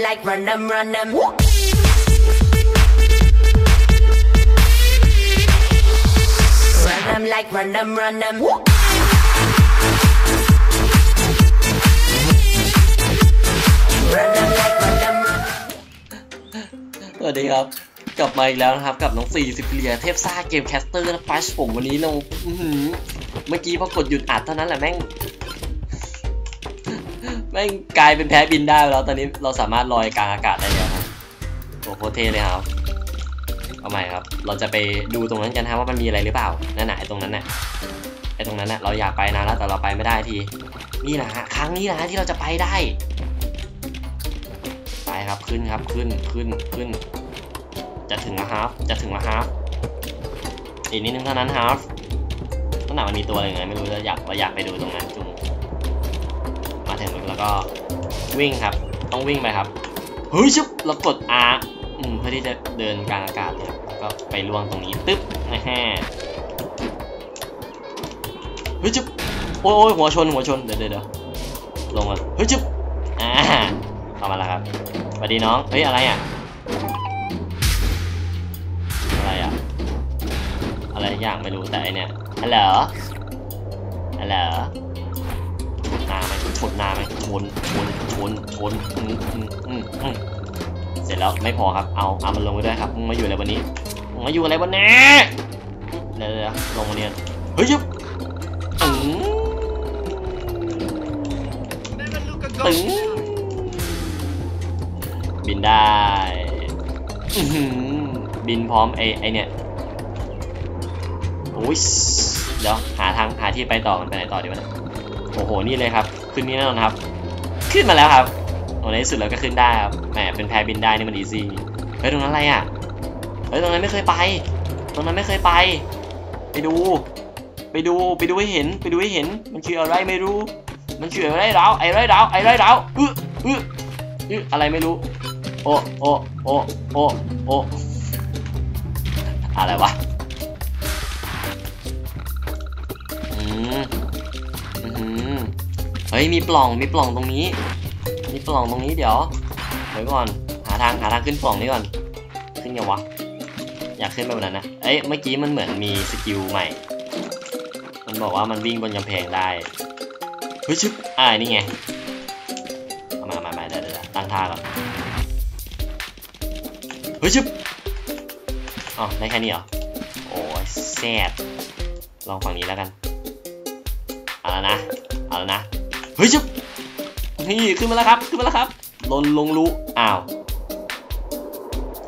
like run them, run them. Run them like run them, run them. สวัสดีครับ กลับมาอีกแล้วนะครับ กับน้องสี่สิบเลียเทพซ่าเกมแคสเตอร์นะปัชผมวันนี้เราอื้อหือเมื่อกี้พอกดหยุดอัดเท่านั้นแหละแม่ง แม่กลายเป็นแพ้บินได้แล้วตอนนี้เราสามารถลอยกลางอากาศได้แล้วครับโอ้โหเท่เลยครับเอาใหม่ครับ เราจะไปดูตรงนั้นกันครับว่ามันมีอะไรหรือเปล่านั่นน่ะไอ้ตรงนั้นน่ะไอ้ตรงนั้นน่ะเราอยากไปนานแล้วแต่เราไปไม่ได้ทีนี่แหละฮะครั้งนี้แหละฮะที่เราจะไปได้ ไปครับขึ้นครับขึ้นขึ้นขึ้น จะถึงแล้วครับจะถึงแล้วครับอีกนิดนึงเท่านั้นครับตั้งแต่มันมีตัวอะไรไงไม่รู้เราอยากเราอยากไปดูตรงนั้นจุงมาถึง ก็วิ่งครับ ต้องวิ่งไปครับ เฮ้ยชุบเรากด R อืมเพื่อที่จะเดินกลางอากาศเลยครับแล้วก็ไปล่วงตรงนี้ตึ๊บนะฮะเฮ้ยชุบโอ้ยหัวชนหัวชนเดี๋ยวเดี๋ยวลงมาเฮ้ยชุบอ่าเข้ามาแล้วครับสวัสดีน้องเฮ้ยอะไรอะอะไรอะอะไรอย่างไม่รู้แต่ไอเนี่ยฮัลโหลฮัลโหล ชนหน้าไหมชนชนชนชนอืมอืมอืมอืมเสร็จแล้วไม่พอครับ เอาเอามันลงไปด้วยครับมึงมาอยู่อะไรวันนี้มึงมาอยู่อะไรวันนี้เดี๋ยวเดี๋ยวลงมาเนี่ยเฮ้ยยุบตึงตึงบินได้อื้อหือบินพร้อมไอไอเนี่ยโอ้ยเดี๋ยวหาทางหาที่ไปต่อมันไปไหนต่อดีวะเนี่ยโอ้โหนี่เลยครับ ขึ้นนี่แน่นอนครับ ขึ้นมาแล้วครับโอ้ในที่สุดเราก็ขึ้นได้ครับแหมเป็นแพบินได้นี่มันอีซี่เฮ้ยตรงนั้นอะไรอะเฮ้ยตรงนั้นไม่เคยไป ตรงนั้นไม่เคยไป ไปดู ไปดูไปดูให้เห็นไปดูให้เห็นมันคืออะไรไม่รู้ มันคืออะไรเราไอ้ไรเราไอ้ไรเราอื้ออื้ออื้ออะไรไม่รู้ โอโอโอโอโออะไรวะอืม เฮ้ยมีปล่องมีปล่องตรงนี้ มีปล่องตรงนี้เดี๋ยวเดี๋ยวก่อนหาทางหาทางขึ้นปล่องนี้ก่อน ขึ้นยังวะอยากขึ้นไปบนนั้นนะเอ้ยเมื่อกี้มันเหมือนมีสกิลใหม่ มันบอกว่ามันวิ่งบนกำแพงได้เฮ้ยชึบอ่านี่ไงมามามาเดี๋ยวเดี๋ยวตั้งท่าก่อนเฮ้ยชึบอ๋อได้แค่นี้เหรอโอ้ยแซดลองฝั่งนี้แล้วกันเอาแล้วนะเอาแล้วนะ ฮ้ยชึบนี่ขึ้นมาแล้วครับ ขึ้นมาแล้วครับลนลงรู้อ้าว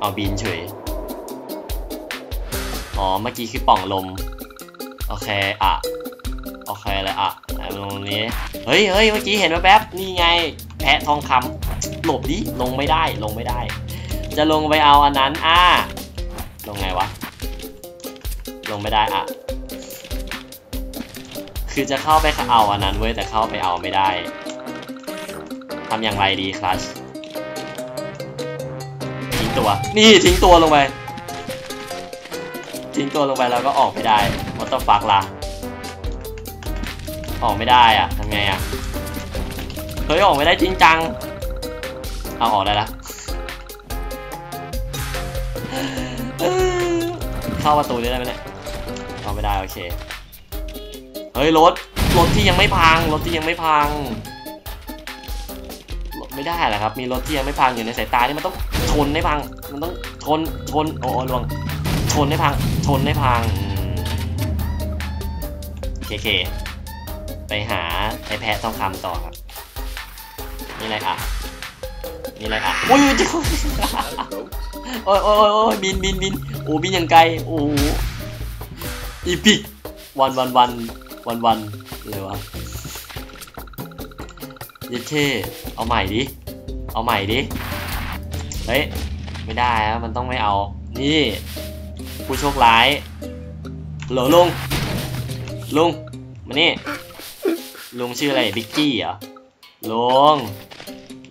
เอาบินเฉย อ๋อ เมื่อกี้คือป่องลม โอเค อะ โอเคเลยอะไหนลงตรงนี้ เฮ้ยเฮ้ยเมื่อกี้เห็นแป๊บนี่ไง แพะทองคำหลบดิ ลงไม่ได้ ลงไม่ได้ จะลงไปเอาอันนั้น อ่า ลงไงวะ ลงไม่ได้ อะ คือจะเข้าไปเอาอันนั้นเว้ยแต่เข้าไปเอาไม่ได้ทำอย่างไรดีคลัชทิ้งตัว นี่ทิ้งตัวลงไป ทิ้งตัวลงไปแล้วก็ออกไม่ได้มอเตอร์ฟักล่ะ ออกไม่ได้อะทำไงอะเฮ้ยออกไม่ได้จริงจัง เอาออกได้ละเข้าประตูได้ไหมเนี่ยเข้าไม่ได้โอเค เฮ้ยรถ รถที่ยังไม่พัง รถที่ยังไม่พัง รถไม่ได้หรอครับ มีรถที่ยังไม่พังอยู่ในสายตานี่มันต้องชนให้พัง มันต้องชน ชน โอ้ลวง ชนให้พัง ชนให้พังเคเค ไปหาไอ้แพะทองคำต่อครับ นี่อะไรอะ นี่อะไรอะอุ้ยจโอ้ยโอ้ยโอ้ยโอ้ยบินบินบินโอ้บินอย่างไกล โอ้อีพิกวันวันวัน วันวันเลยวะเยเท่เอาใหม่ดิ เอาใหม่ดิ เฮ้ย ไม่ได้อะมันต้องไม่เอา นี่ ผู้โชคร้ายเหลอลุง ลุง มานี่ ลุงชื่ออะไร บิ๊กกี้เหรอ ลุง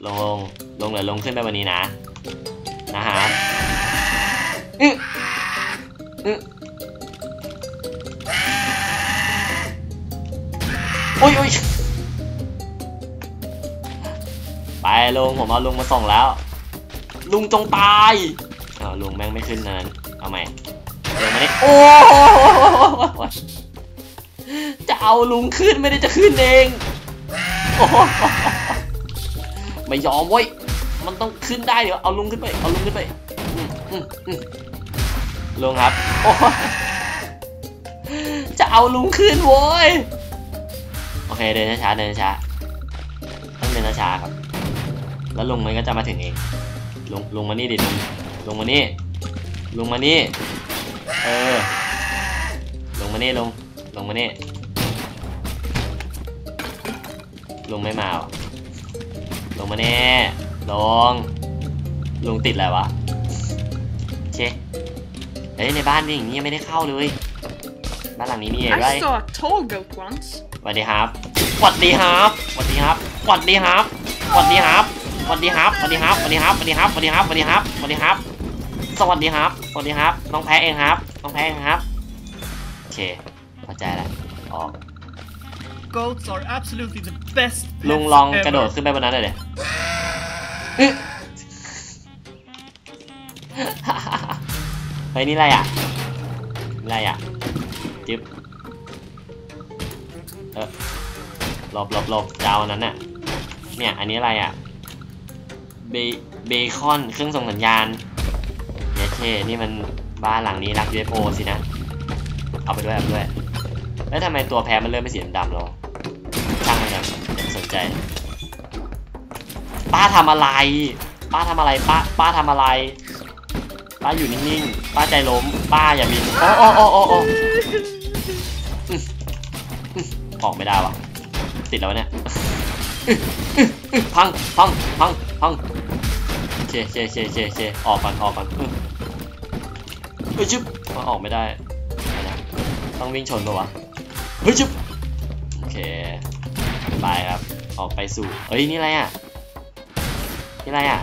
ลุง ลุงเดี๋ยวลุงขึ้นไปวันนี้นะ นะฮะ อึ๊ะอึ๊ะโอ้ยโอ้ยไปลุงผมเอาลุงมาส่งแล้ว ลุงจงตายอ้าวลุงแม่งไม่ขึ้นนั้นเอาใหม่ลุงมานี่โอ้โหจะเอาลุงขึ้นไม่ได้จะขึ้นเองโอ้โหไม่ยอมเว้ยมันต้องขึ้นได้เดี๋ยวเอาลุงขึ้นไปเอาลุงขึ้นไปอืมอืมอืมลุงครับโอ้ยจะเอาลุงขึ้นโว้ยโอ เคเดินช้าๆเดินช้าๆต้องเดินช้าๆครับ แล้วลุงมันก็จะมาถึงเองลุงลุงมานี่ดิลุงลุงมานี่ลุงมานี่เออลุงมานี่ลุงลุงมานี่ลุงไม่มาว่ะลุงมานี่ลุงลุงติดอะไรวะเชเฮ้ยในบ้านนี่อย่างนี้ยังไม่ได้เข้าเลย บ้านหลังนี้มีอะไร I saw a tall goat once. สวัสดีครับส วัสดีครับสวัสดีครับสวัสดีครับสวัสดีครับสวัสดีครับสวัสดีครับสวัสดีครับสวัสดีครับสวัสดีครับสวัสดีครับสวัสดีครับ สวัสดีครับ สวัสดีครับ น้องแพ้เองครับ น้องแพ้เองครับ โอเค เข้าใจแล้วออก Goats are absolutely the best ลุง pets ลอง ever. กระโดดขึ้นไปบนนั้นเลยเดี๋ยอึ๊ะเฮ้ยนี่อะไรอะนี่อะไรอะจึ๊บเออ หลบหลบหลบจะเอาอันนั้นน่ะ เนี่ย อันนี้อะไรอะ เบเบคอนเครื่องส่งสัญญาณเยเช่นี่มันบ้านหลังนี้รัก UFO สินะ เอาไปด้วยเอาไปด้วย แล้วทำไมตัวแพ้มันเริ่มเป็นสีดำๆแล้วช่างมันนะสนใจ ป้าทำอะไร ป้าทำอะไร ป้า ป้าทำอะไร ป้าอยู่นิ่งๆ ป้าใจล้ม ป้าอย่าบินโอ้โอ้โอ้โอ้โอ้อื้ออื้อออกไม่ได้วะ ติดแล้วเนี่ยพังพังพังพังเคเคเคเคเคออกก่อนออกก่อนเฮ้ยชึบเอาออกไม่ได้ต้องวิ่งชนปะวะเฮ้ยชึบโอเคไปครับออกไปสู่เอ้ยนี่อะไรอะนี่อะไรอะ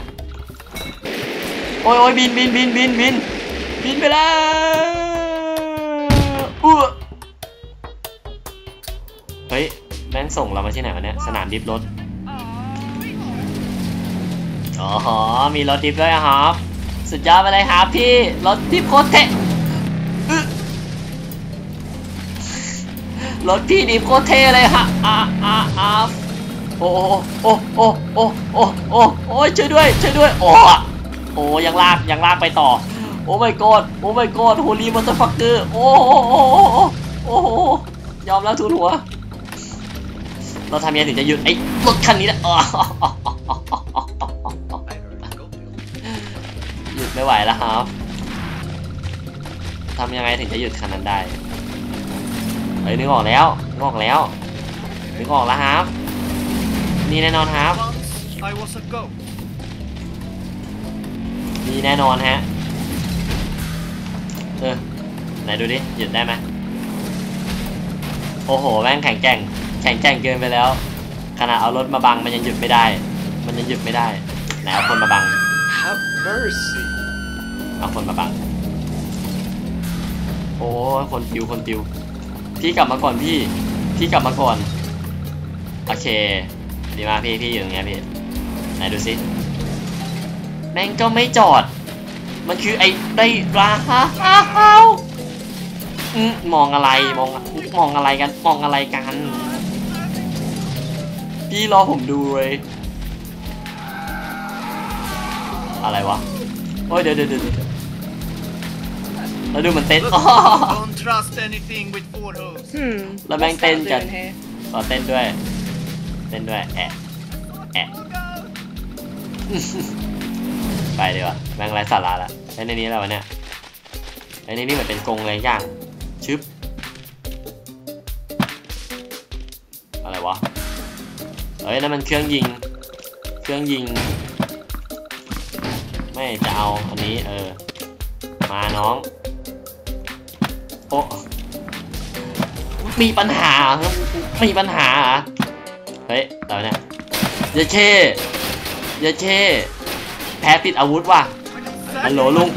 โอ้ยโอ้ยบินบินบินบินบินบินไปแล้ว แม่งส่งเรามาที่ไหนวะเนี่ย สนามดิฟรถ อ๋อ มีรถดิฟด้วยอะครับ สุดยอดไปเลยครับพี่ รถดิฟโคตรเท่อึ๊ะรถพี่ดิฟโคตรเท่เลยฮะอ่าอ่าอ่าโอ้โอ้โอ้โอ้โอ้โอ้โอ้ยช่วยด้วยช่วยด้วย โอ้โอ้ยังลากยังลากไปต่อ โอ้ my god โอ้ my god โฮลีมอเตอร์ฟักเกอร์โอ้โอ้โอ้โอ้โอ้ยอมแล้วทุนหัว เราทำยังไงถึงจะหยุดไอ้รถคันนี้นะหยุดไม่ไหวแล้วครับทำยังไงถึงจะหยุดคันนั้นได้เฮ้ยนึกออกแล้วนึกออกแล้วนึกออกแล้วครับ นี่แน่นอนครับ Once I was a goat. มีแน่นอนฮะเออไหนดูดิหยุดได้ไหมโอ้โหแม่งแข็งแกร่ง แข็งแกร่งเกินไปแล้วขนาดเอารถมาบังมันยังหยุดไม่ได้ มันยังหยุดไม่ได้ไหนเอาคนมาบัง Have mercy. เอาคนมาบัง โอ้ยคนติวคนติว พี่กลับมาก่อนพี่ พี่กลับมาก่อน โอเค ดีมากพี่พี่อยู่ตรงเนี้ยพี่ ไหนดูสิ แม่งก็ไม่จอด มันคือไอ้ได้ราฮาฮาฮาวอืมมองอะไร มอง มองอะไรกัน มองอะไรกัน พี่รอผมดูเลย อะไรวะ โอ้ยเดี๋ยวเดี๋ยวเดี๋ยวเดี๋ยวแล้วดูมันเต้น Look, อ๋อ don't trust anything with four hooves. Hmm. Là what's mang tên that Trần. doing here? ต่อเต้นด้วย เต้นด้วย แอะ แอะ ไปดีกว่าแม่งไรสาระละไอ้ในนี้อะไรวะเนี่ยไอ้ในนี้เหมือนเป็นกรงอะไรอย่าง ชึบ ฮ้ยนั่นมันเครื่องยิง เครื่องยิง ไม่จะเอาอันนี้เออ มาน้อง โอ้มีปัญหามีปัญหาเฮ้ยเดี๋ยวนะยาเช่ยาเช่แพ้ติดอาวุธว่ะฮัลโหลลุง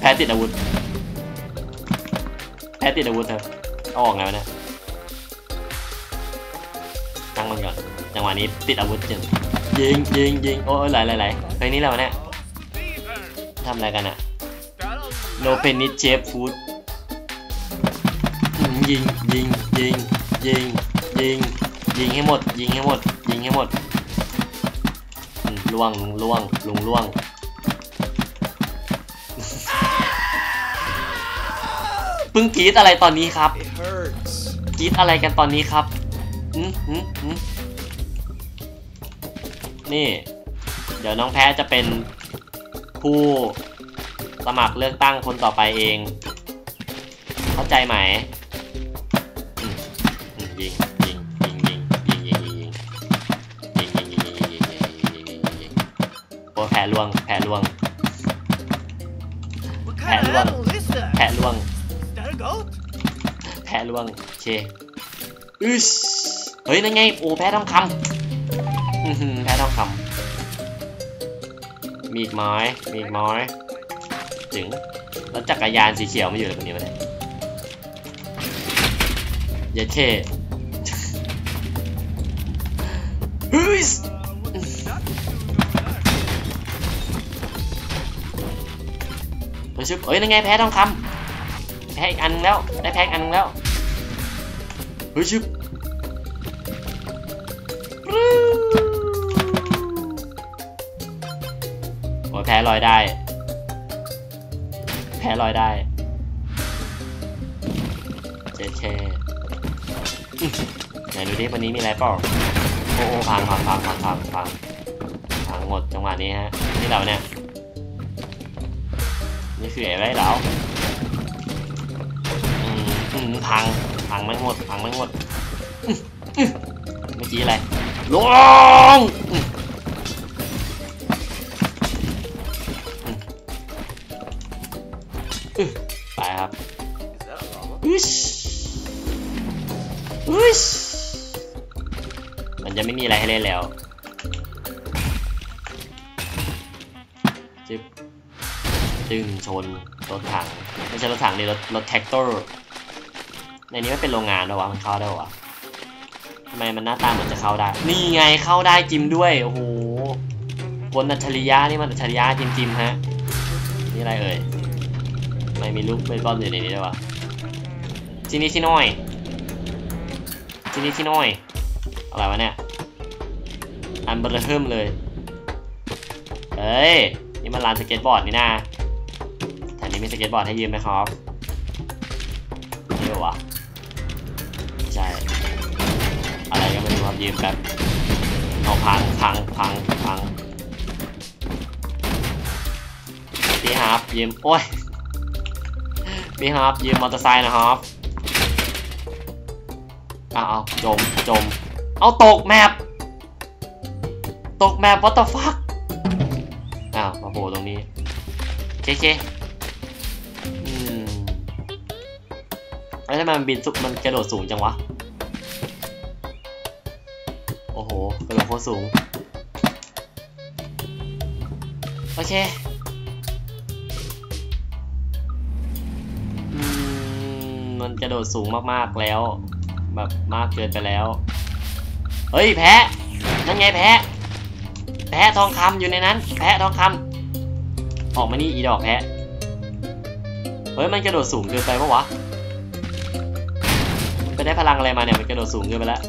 แพ้ติดอาวุธแพ้ติดอาวุธเถอะ ออกไงวะเนี่ยก่อนจังหวะนี้ติดอาวุธจนยิงยิงยิงโอ้ยไหลไหลไหลเฮ้ยนี่อะไรวะเนี่ยทำอะไรกันอะโนเพนิชเชฟฟู้ดยิงยิงยิงยิงยิงยิงให้หมด ยิงให้หมด ยิงให้หมดอืมล่วงล่วงลุงล่วง เพิ่งกรีดอะไรตอนนี้ครับ It hurts. กรีดอะไรกันตอนนี้ครับอืมอืมอืมนี่ เดี๋ยวน้องแพ้จะเป็นผู้สมัครเลือกตั้งคนต่อไปเอง เข้าใจไหมอืมอืมยิงยิงยิงยิงยิงยิงยิงยิงยิงยิงยิงยิงยิงยิงยิงยิงยิงยิงยิงโอ้แพ้ล่วง แพ้ล่วงโอเคอึสเฮ้ยนั่นไงโอ้แพ้ทองคำแพ้ทองคำมีอีกไม้มีอีกไม้ถึงแล้วจักรยานสีเขียวมาอยู่ในตรงนี้วะเนี่ยเยัดเท่ฮึสเฮ้ยชึบเฮ้ยนั่นไงแพ้ทองคำแพ้อีกอันนึงแล้ว ได้แพ้อีกอันนึงแล้ว เฮ้ยชึบโอ้แพ้ลอยได้ แพ้ลอยได้ เจ๊เช่ไหนดูดิวันนี้มีอะไรเปล่าโอ้โอ้พังพังพังพังพังพังพังหมดจังหวะนี้ฮะ นี่เราเนี่ย นี่คืออะไรเหราอืมอืมพัง พังไม่หมดพังไม่หมดอื้ออื้อเมื่อกี้อะไรลงอื้ออื้ออื้อไปครับ Is that a llama? อุชอุชมันจะไม่มีอะไรให้เล่นแล้วจึ๊บดึงชนรถถังไม่ใช่รถถังนี่รถรถแท็กเตอร์ ในนี้ไม่เป็นโรงงานหรอวะมันเข้าได้หรอวะทำไมมันหน้าตาเหมือนจะเข้าได้ นี่ไงเข้าได้จิมด้วยโอ้โหคนอัจฉริยะนี่มันอัจฉริยะจริมฮะนี่อะไรเอ่ยไม่มีลูกเบสบอลอยู่ในนี้ด้วยวะที่นี่ที่น้อยที่นี่ที่น้อยอะไรวะเนี่ยอันเบอร์เทิมเลยเฮ้ยนี่มันลานสเก็ตบอร์ดนี่นะแถวนี้มีสเก็ตบอร์ดให้ยืมไหมครับ ยืมแบบเอาพังพังพังพังพี่ครับยืมโอ้ยพี่ครับยืมมอเตอร์ไซค์นะครับเอาเอาจมจมเอาตกแมปตกแมป what the fuck อ้าวมาโผล่ตรงนี้เคเคอืมแล้วทำไมมันบินสุมันกระโดดสูงจังวะ กระโดดโคตรสูง โอเคมมันกระโดดสูงมากๆแล้ว แบบมากเกินไปแล้ว เฮ้ยแพะนั่นไงแพะ แพะทองคำอยู่ในนั้น แพะทองคำออกมานี่อีดอกแพะ เฮ้ยมันกระโดดสูงเกินไปปะวะไปได้พลังอะไรมาเนี่ยมันกระโดดสูงเกินไปแล้ว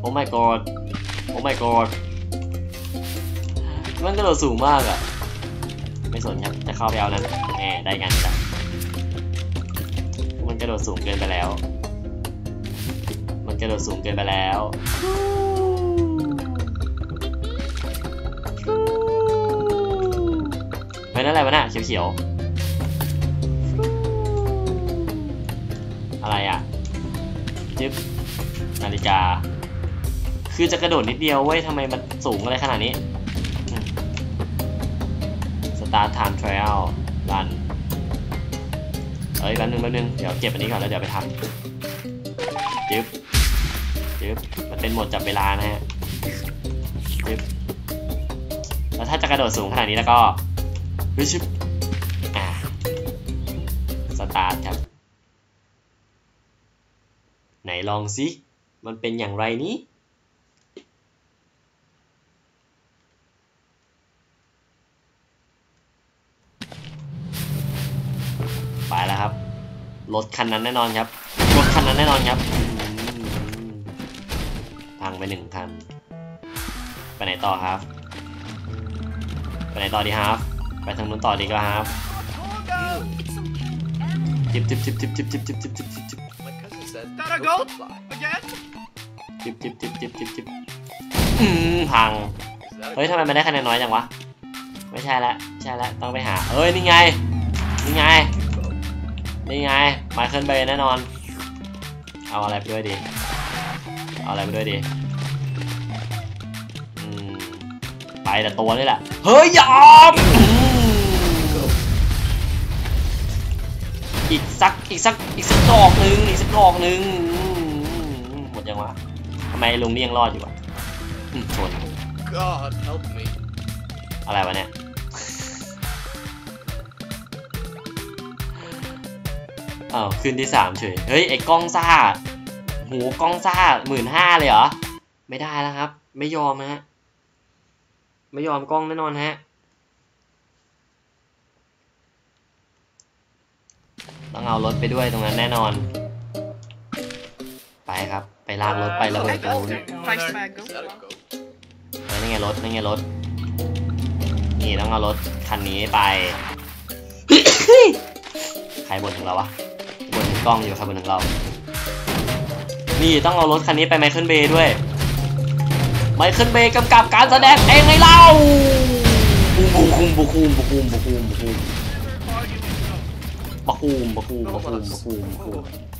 โอ้ my god โอ้ my god มันกระโดดสูงมากอะไม่สนครับจะเข้าไปเอานั้นแหมได้งานจ้ะมันกระโดดสูงเกินไปแล้ว มันกระโดดสูงเกินไปแล้วเฮ้ยนั่นอะไรวะน่ะเขียวๆอะไรอะจึ๊บนาฬิกา คือจะกระโดดนิดเดียวเว้ยทำไมมันสูงอะไรขนาดนี้ Start time trial run เอ้ยแป๊บนึงแป๊บนึง เดี๋ยวเก็บอันนี้ก่อนแล้วเดี๋ยวไปทำจึ๊บจึ๊บมันเป็นโหมดจับเวลานะฮะจึ๊บแล้วถ้าจะกระโดดสูงขนาดนี้แล้วก็ยชึบอ่าสตาร์ทครับ ไหนลองสิ มันเป็นอย่างไรนี้ รถคันนั้นแน่นอนครับ รถคันนั้นแน่นอนครับพังไปหนึ่งคัน ไปไหนต่อครับ ไปไหนต่อดีครับ ไปทางนู้นต่อดีกว่าครับจิบจิบจิบจิบจิบจิบจิบจิบจิบจิบจิบจิบจิบจิบจิบจิบจิบอืมพัง เฮ้ยทำไมมันได้คะแนนน้อยจังวะ ไม่ใช่ละใช่ละต้องไปหาเอ้ยนี่ไง นี่ไง นี่ไงไมเคิลเบย์แน่นอน เอาอะไรไปด้วยดี เอาอะไรไปด้วยดีอืมไปแต่ตัวนี่แหละ เฮ้ยยอมอืมอีกสักอีกสักอีกสักดอกหนึ่งอีกสักดอกหนึ่งอืมหมดยังวะทำไมลุงนี่ยังรอดอยู่วะอืมชน God help me. อะไรวะเนี่ย อ้าวขึ้นที่สามเฉย เฮ้ยไอ้กล้องซ่าโหกล้องซ่าหมื่นห้าเลยเหรอ ไม่ได้แล้วครับ ไม่ยอมฮะ ไม่ยอมกล้องแน่นอนฮะ ต้องเอารถไปด้วยตรงนั้นแน่นอน ไปครับ ไปลากรถไประเบิดตรงนู้น Thanks, Is Mango. that a goat? เออนั่นไงรถนั่นไงรถ นี่ต้องเอารถคันนี้ไป ใครบ่นถึงเราวะบ่นถึง กล้องอยู่ครับ่นถึงเรา นี่ต้องเอารถคันนี้ไปไมเคิลเบย์ด้วย ไมเคิลเบย์กำกับการแสดงเองไงเล่าบุคุมบุคุมบุคุมบุคุมบุคุม Never argue with goats. บุคุมบุคุมบุคุมบุคุมบุคุมบุคุม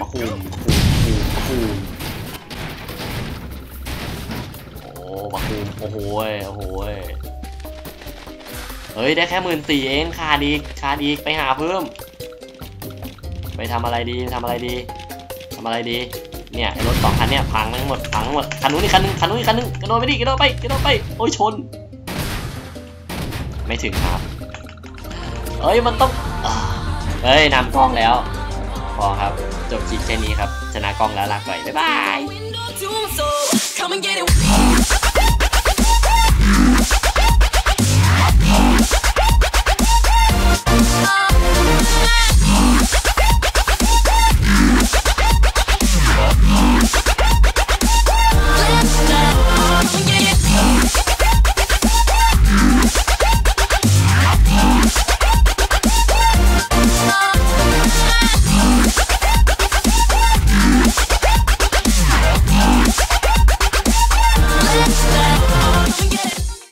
บุคุมบุคุมโอ้บุคุมโอ้โหโอ้โหเฮ้ยได้แค่หมื่นสี่เองขาดอีกขาดอีกไปหาเพิ่ม ไปทำอะไรดีทำอะไรดีทำอะไรดี เนี่ยรถสองคันเนี่ยพังทั้งหมดพังทั้งหมดคันนู้นอีกคันนึงคันนู้นอีกคันนึงกระโดดไปดิกระโดดไปกระโดดไปโอ้ยชน ไม่ถึงครับเอ้ยมันต้องเอ้ยนำกล้องแล้วพอครับจบคลิปแค่นี้ครับชนะกล้องแล้วลาก่อยบ๊ายบาย